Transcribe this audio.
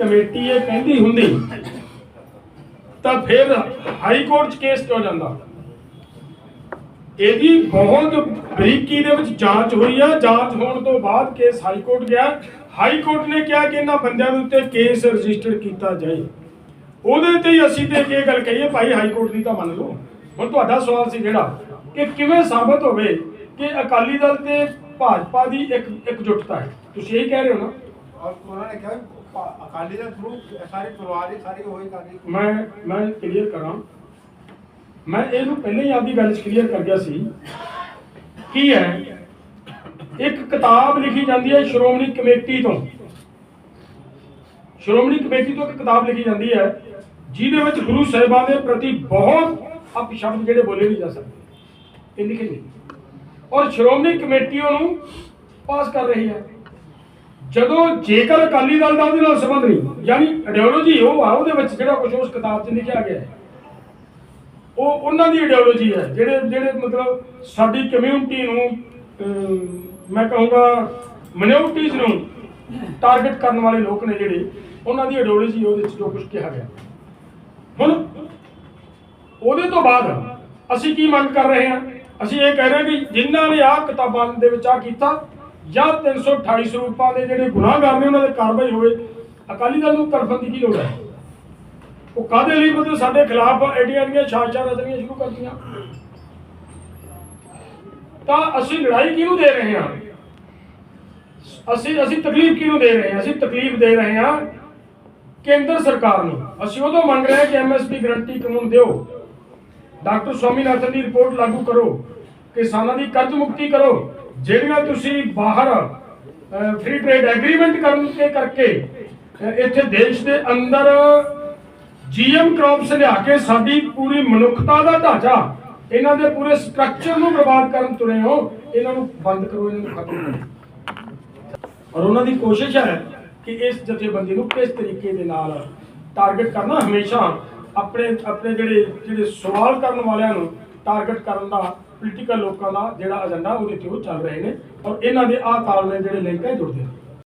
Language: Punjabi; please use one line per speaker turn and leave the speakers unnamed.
ਕਮੇਟੀ ਇਹ ਕਹਿੰਦੀ ਹੁੰਦੀ, ਤਾਂ ਫਿਰ ਹਾਈ ਕੋਰਟ 'ਚ ਕੇਸ ਕਿਉਂ ਜਾਂਦਾ? ਇਹਦੀ ਬਹੁਤ ਬਰੀਕੀ ਦੇ ਵਿੱਚ ਜਾਂਚ ਹੋਈ ਆ, ਜਾਂਚ ਹੋਣ ਤੋਂ ਬਾਅਦ ਕੇਸ ਹਾਈ ਕੋਰਟ ਗਿਆ। ਹਾਈ ਕੋਰਟ ਨੇ ਕਿਹਾ ਕਿ ਇਹਨਾਂ ਬੰਦਿਆਂ ਦੇ ਉੱਤੇ ਕੇਸ ਰਜਿਸਟਰ ਕੀਤਾ ਜਾਏ। ਉਹਦੇ ਤੇ ਅਸੀਂ ਤੇ ਇਹ ਗੱਲ ਕਹੀਏ ਭਾਈ ਹਾਈ ਕੋਰਟ ਦੀ ਤਾਂ ਮੰਨ ਲਓ। ਹੁਣ ਤੁਹਾਡਾ ਸਵਾਲ ਸੀ ਜਿਹੜਾ, ਕਿ ਕਿਵੇਂ ਸਾਬਤ ਹੋਵੇ ਕਿ ਅਕਾਲੀ ਦਲ ਤੇ ਭਾਜਪਾ ਦੀ ਇੱਕ ਇੱਕ ਜੁਟਤਾ ਹੈ? ਤੁਸੀਂ ਇਹ ਕਹਿ ਰਹੇ ਹੋ ਨਾ?
ਔਰ ਉਹਨਾਂ ਨੇ ਕਿਹਾ
ਮੈਂ ਮੈਂ ਕਲੀਅਰ ਕਰਾਂ। ਮੈਂ ਇਹਨੂੰ ਪਹਿਲਾਂ ਹੀ ਆਪਦੀ ਗੱਲ ਕਲੀਅਰ ਕਰ ਗਿਆ ਸੀ। ਕੀ ਹੈ? ਇੱਕ ਕਿਤਾਬ ਲਿਖੀ ਜਾਂਦੀ ਹੈ ਸ਼੍ਰੋਮਣੀ ਕਮੇਟੀ ਤੋਂ। ਸ਼੍ਰੋਮਣੀ ਕਮੇਟੀ ਤੋਂ ਇੱਕ ਕਿਤਾਬ ਲਿਖੀ ਜਾਂਦੀ ਹੈ, ਜਿਹਦੇ ਵਿੱਚ ਗੁਰੂ ਸਾਹਿਬਾਂ ਦੇ ਪ੍ਰਤੀ ਬਹੁਤ ਅਪਸ਼ਬਦ ਜਿਹੜੇ ਬੋਲੇ ਨਹੀਂ ਜਾ ਸਕਦੇ। ਇਹ ਲਿਖੇ ਨਹੀਂ। ਔਰ ਸ਼੍ਰੋਮਣੀ ਕਮੇਟੀ ਉਹਨੂੰ ਪਾਸ ਕਰ ਰਹੀ ਹੈ। ਜਦੋਂ ਜੇਕਰ ਅਕਾਲੀ ਦਲ ਦਾ ਉਹਦੇ ਨਾਲ ਸੰਬੰਧ ਨਹੀਂ, ਯਾਨੀ ਆਈਡੀਓਲੋਜੀ ਉਹ ਆ, ਉਹਦੇ ਵਿੱਚ ਜਿਹੜਾ ਕੁਝ ਉਸ ਕਿਤਾਬ 'ਚ ਲਿਖਿਆ ਗਿਆ ਹੈ, ਉਹ ਉਹਨਾਂ ਦੀ ਆਈਡੀਓਲੋਜੀ ਹੈ, ਜਿਹੜੇ ਜਿਹੜੇ ਮਤਲਬ ਸਾਡੀ ਕਮਿਊਨਿਟੀ ਨੂੰ ਮੈਂ ਕਹੂੰਗਾ ਮਿਨੋਰਟੀਜ਼ ਨੂੰ ਟਾਰਗੇਟ ਕਰਨ ਵਾਲੇ ਲੋਕ ਨੇ ਜਿਹੜੇ, ਉਹਨਾਂ ਦੀ ਆਈਡੀਓਲੋਜੀ ਉਹਦੇ ਵਿੱਚ ਜੋ ਕੁਝ ਕਿਹਾ ਗਿਆ। ਹੁਣ ਉਹਦੇ ਤੋਂ ਬਾਅਦ ਅਸੀਂ ਕੀ ਮੰਗ ਕਰ ਰਹੇ ਹਾਂ? ਅਸੀਂ ਇਹ ਕਹਿ ਰਹੇ ਹਾਂ ਕਿ ਜਿਨ੍ਹਾਂ ਨੇ ਆਹ ਕਿਤਾਬਾਂ ਦੇ ਵਿੱਚ ਆ ਕੀਤਾ ਜਾਂ 328 ਸਰੂਪਾਂ ਦੇ ਜਿਹੜੇ ਗੁਨਾਹਗਾਰ ਨੇ, ਉਹਨਾਂ ਦੇ ਕਾਰਵਾਈ ਹੋਵੇ ਅਕਾਲੀ ਦਲ ਨੂੰ ਤਰਫਨ ਦੀ ਕੀ ਲੋੜ ਹੈ? ਉਹ ਕਾਦੇ ਲਈ? ਮਤਲਬ ਸਾਡੇ ਖਿਲਾਫ ਐਡੀਆਂ ਐਡੀਆਂ ਸਾਜ਼ਿਸ਼ਾਂ ਰਚਣੀਆਂ ਸ਼ੁਰੂ ਕਰਤੀਆਂ। ਤਾਂ ਅਸੀਂ ਲੜਾਈ ਕਿਹਨੂੰ ਦੇ ਰਹੇ ਹਾਂ? ਅਸੀਂ ਅਸੀਂ ਤਕਲੀਫ ਕਿਹਨੂੰ ਦੇ ਰਹੇ ਹਾਂ? ਅਸੀਂ ਤਕਲੀਫ ਦੇ ਰਹੇ ਹਾਂ ਕੇਂਦਰ ਸਰਕਾਰ ਨੂੰ। ਅਸੀਂ ਉਦੋਂ ਮੰਗ ਰਹੇ ਹਾਂ ਕਿ ਐਮਐਸਪੀ ਗਰੰਟੀ ਕਾਨੂੰਨ ਦਿਓ। ਡਾਕਟਰ ਸਵਾਮੀਨਾਥਨ ਦੀ ਰਿਪੋਰਟ ਲਾਗੂ ਕਰੋ। ਕਿਸਾਨਾਂ ਦੀ ਕਰਜ਼ ਮੁਕਤੀ ਕਰੋ। ਜਿਹੜੀਆਂ ਤੁਸੀਂ ਬਾਹਰ ਫ੍ਰੀ ਟ੍ਰੇਡ ਐਗਰੀਮੈਂਟ ਕਰਨ ਕੇ ਕਰਕੇ ਇੱਥੇ ਦੇਸ਼ ਦੇ ਅੰਦਰ ਜੀਐਮ ਕ੍ਰੌਪਸ ਲਿਆ ਕੇ ਸਾਡੀ ਪੂਰੀ ਮਨੁੱਖਤਾ ਦਾ ਢਾਂਚਾ, ਇਹਨਾਂ ਦੇ ਪੂਰੇ ਸਟਰਕਚਰ ਨੂੰ ਬਰਬਾਦ ਕਰਨ ਤੁਰੇ ਹੋ, ਇਹਨਾਂ ਨੂੰ ਬੰਦ ਕਰੋ, ਇਹਨਾਂ ਨੂੰ ਖਤਮ ਕਰੋ। ਔਰ ਉਹਨਾਂ ਦੀ ਕੋਸ਼ਿਸ਼ ਹੈ ਕਿ ਇਸ ਜਥੇਬੰਦੀ ਨੂੰ ਕਿਸ ਤਰੀਕੇ ਦੇ ਨਾਲ ਟਾਰਗੇਟ ਕਰਨਾ, ਹਮੇਸ਼ਾ ਆਪਣੇ ਆਪਣੇ ਜਿਹੜੇ ਜਿਹੜੇ ਸਵਾਲ ਕਰਨ ਵਾਲਿਆਂ ਨੂੰ ਟਾਰਗੇਟ ਕਰਨ ਦਾ ਪੋਲੀਟੀਕਲ ਲੋਕਾਂ ਦਾ ਜਿਹੜਾ ਏਜੰਡਾ ਉਹਦੇ ਤੇ ਉਹ ਚੱਲ ਰਹੇ ਨੇ ਔਰ ਇਹਨਾਂ ਦੇ ਆਹ ਤਾਲਮੇਲ ਜਿਹੜੇ ਲਿੰਕ ਹੈ ਜੁੜਦੇ ਨੇ।